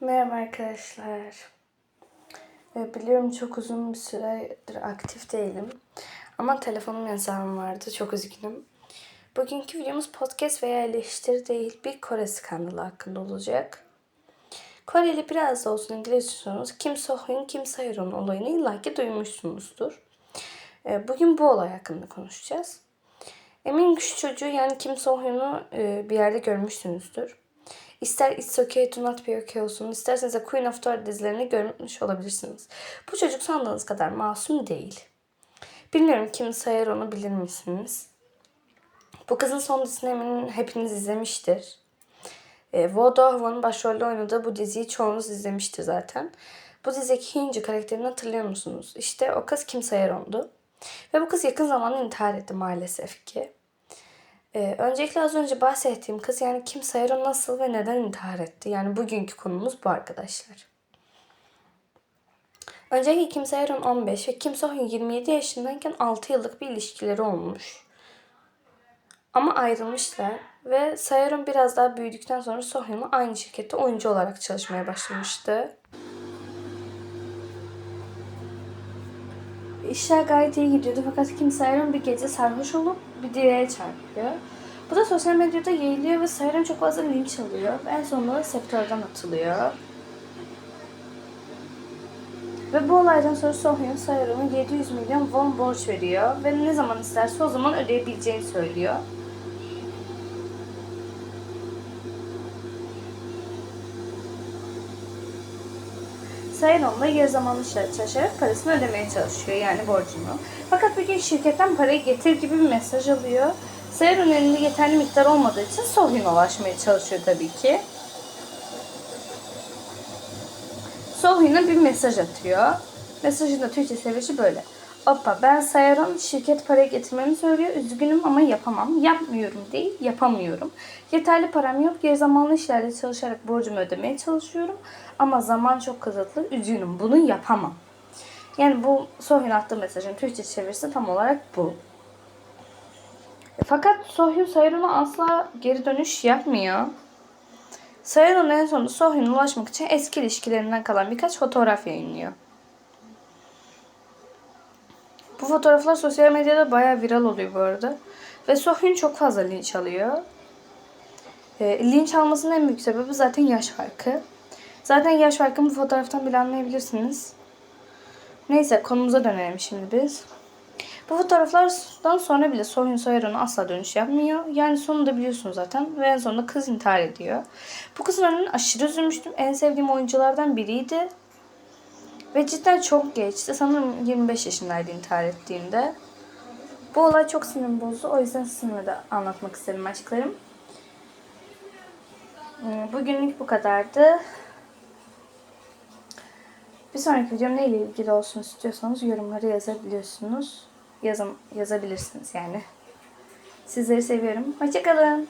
Merhaba arkadaşlar. Ee, Biliyorum çok uzun bir süredir aktif değilim. Ama telefonum hesabım vardı. Çok üzgünüm. Bugünkü videomuz podcast veya eleştiri değil bir Kore skandalı hakkında olacak. Koreli biraz da olsun İngilizce Kim So-hyun, Kim Sae-ron olayını illaki duymuşsunuzdur. Ee, Bugün bu olay hakkında konuşacağız. Ki şu çocuğu yani Kim So-hyun'u e, bir yerde görmüşsünüzdür. İster It's Okay to Not Be Okay olsun, isterseniz de Queen of Thor dizilerini görmüş olabilirsiniz. Bu çocuk sandığınız kadar masum değil. Bilmiyorum kim sayar onu bilir misiniz? Bu kızın son dizisini eminim hepiniz izlemiştir. E, Wo Do-hwan'ın başrolde oynadığı bu diziyi çoğunuz izlemiştir zaten. Bu dizideki Hyunju karakterini hatırlıyor musunuz? İşte o kız Kim Sae-ron'du. Ve bu kız yakın zamanda intihar etti maalesef ki. Ee, öncelikle az önce bahsettiğim kız yani Kim Sayro nasıl ve neden intihar etti? Yani bugünkü konumuz bu arkadaşlar. Öncelikle Kim Sayron 15 ve Kim Sohyun 27 yaşındayken 6 yıllık bir ilişkileri olmuş. Ama ayrılmışlar ve Sayron biraz daha büyüdükten sonra Sohyun'la aynı şirkette oyuncu olarak çalışmaya başlamıştı. İşler gayet iyi gidiyordu fakat Kim Sayron bir gece sarhoş olup bir direğe çarpıyor. Bu da sosyal medyada yayılıyor ve Sayron çok fazla linç alıyor. En sonunda da sektörden atılıyor. Ve bu olaydan sonra Sohyun Sayron'a 700 milyon won borç veriyor ve ne zaman isterse o zaman ödeyebileceğini söylüyor. Sayın da yarı zamanlı çalışarak parasını ödemeye çalışıyor yani borcunu. Fakat bir gün şirketten parayı getir gibi bir mesaj alıyor. Sayın elinde yeterli miktar olmadığı için Sohyun'a ulaşmaya çalışıyor tabii ki. Sohyun'a bir mesaj atıyor. Mesajın da Türkçe seviyesi böyle. Hoppa ben Sayar'ın şirket parayı getirmemi söylüyor. Üzgünüm ama yapamam. Yapmıyorum değil, yapamıyorum. Yeterli param yok. Geri zamanlı işlerde çalışarak borcumu ödemeye çalışıyorum. Ama zaman çok kısıtlı. Üzgünüm. Bunu yapamam. Yani bu Sohyun attığı mesajın Türkçe çevirisi tam olarak bu. Fakat Sohyun Sayar'ına asla geri dönüş yapmıyor. Sayar'ın en sonunda Sohyun'a ulaşmak için eski ilişkilerinden kalan birkaç fotoğraf yayınlıyor. Bu fotoğraflar sosyal medyada bayağı viral oluyor bu arada. Ve Sohyun çok fazla linç alıyor. E, linç almasının en büyük sebebi zaten yaş farkı. Zaten yaş farkını bu fotoğraftan bile anlayabilirsiniz. Neyse konumuza dönelim şimdi biz. Bu fotoğraflardan sonra bile Sohyun Soyerun'a asla dönüş yapmıyor. Yani sonunda biliyorsunuz zaten ve en sonunda kız intihar ediyor. Bu kızın ölümüne aşırı üzülmüştüm. En sevdiğim oyunculardan biriydi. Ve cidden çok geçti. Sanırım 25 yaşındaydı intihar ettiğinde. Bu olay çok sinirimi bozdu. O yüzden sizinle de anlatmak istedim açıklarım. Hmm, Bugünlük bu kadardı. Bir sonraki videom neyle ilgili olsun istiyorsanız yorumlara yazabiliyorsunuz. Yazım, yazabilirsiniz yani. Sizleri seviyorum. Hoşçakalın.